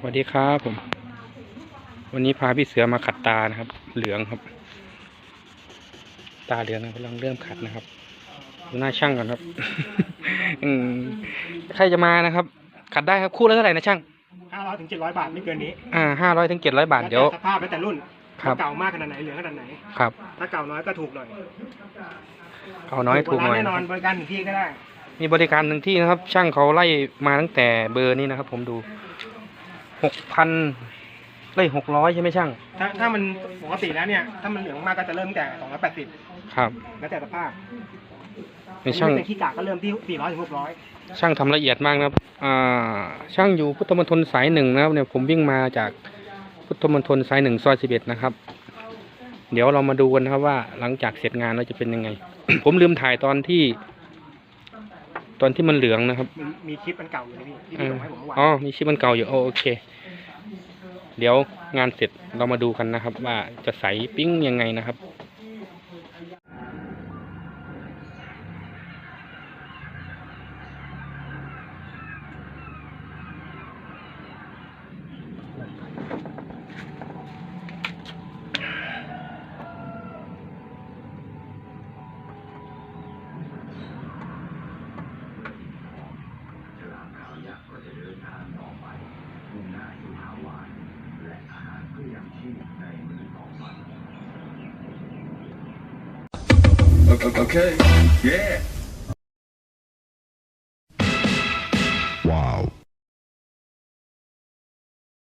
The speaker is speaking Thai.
สวัสดีครับผม วันนี้พาพี่เสือมาขัดตานะครับ เหลืองครับ ตาเหลืองนะกำลังเริ่มขัดนะครับดูหน้าช่างก่อนครับ อืมใครจะมานะครับ ขัดได้ครับคู่ละเท่าไหร่นะช่างห้าร้อยถึงเจ็ดร้อยบาทไม่เกินนี้อ่าห้าร้อยถึงเจ็ดร้อยบาทเดี๋ยวแล้แต่สภาพแล้วแต่รุ่นครับเก่ามากขนาดไหนเหลืองขนาดไหนครับ ถ้าเก่าน้อยก็ถูกหน่อยเอาน้อยถูกหน่อยแน่นะนคอรันบบริการถึงที่ก็ได้ มีบริการหนึ่งที่นะครับ ช่างเขาไล่มาตั้งแต่เบอร์นี้นะครับ ผมดู หกพันไล่หกร้อยใช่ไหมช่าง ถ้าถ้ามันปกติแล้วเนี่ย ถ้ามันเหลืองมากก็จะเริ่มแต่สองร้อยแปดสิบครับแล้วแต่สภาพในช่าง เป็นขี้กากก็เริ่มที่สี่ร้อยถึงหกร้อยช่างทำละเอียดมากนะครับ อ่า ช่างอยู่พุทธมณฑลสายหนึ่งนะครับเนี่ยผมวิ่งมาจากพุทธมณฑลสายหนึ่งซอยสิบเอ็ดนะครับ เดี๋ยวเรามาดูกันนะครับว่าหลังจากเสร็จงานแล้วจะเป็นยังไง ผมลืมถ่ายตอนที่ ตอนที่มันเหลืองนะครับมีมีคลิปมันเก่าอยู่นะพี่ที่เอพี่อส่งให้ผมเมื่อวานอ๋อ มีชิปมันเก่าอยู่โอโอเค เดี๋ยวงานเสร็จเรามาดูกันนะครับ ว่าจะใสปิ้งยังไงนะครับ okay. Yeah.